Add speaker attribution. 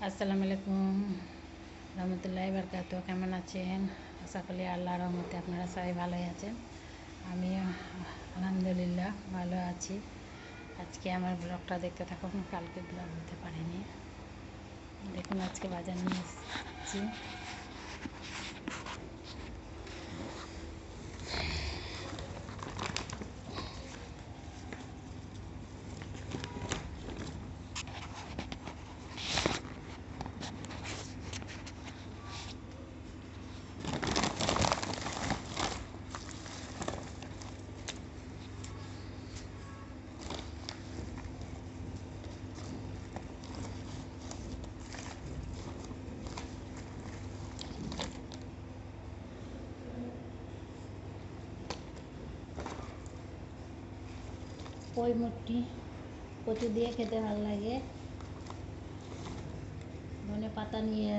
Speaker 1: আসসালামু আলাইকুম। রহমতুল্লাহ বারকাত। কেমন আছেন? আশা করি আল্লাহ রহমতে আপনারা সবাই ভালোই আছেন। আমি আলহামদুলিল্লাহ ভালো আছি। আজকে আমার ব্লগটা দেখতে থাকুন। কালকে ব্লগ দিতে পারিনি। দেখুন আজকে বাজার নিয়ে এসেছি। পই মুটি কচু দিয়ে খেতে ভালো লাগে। ধনে পাতা নিয়ে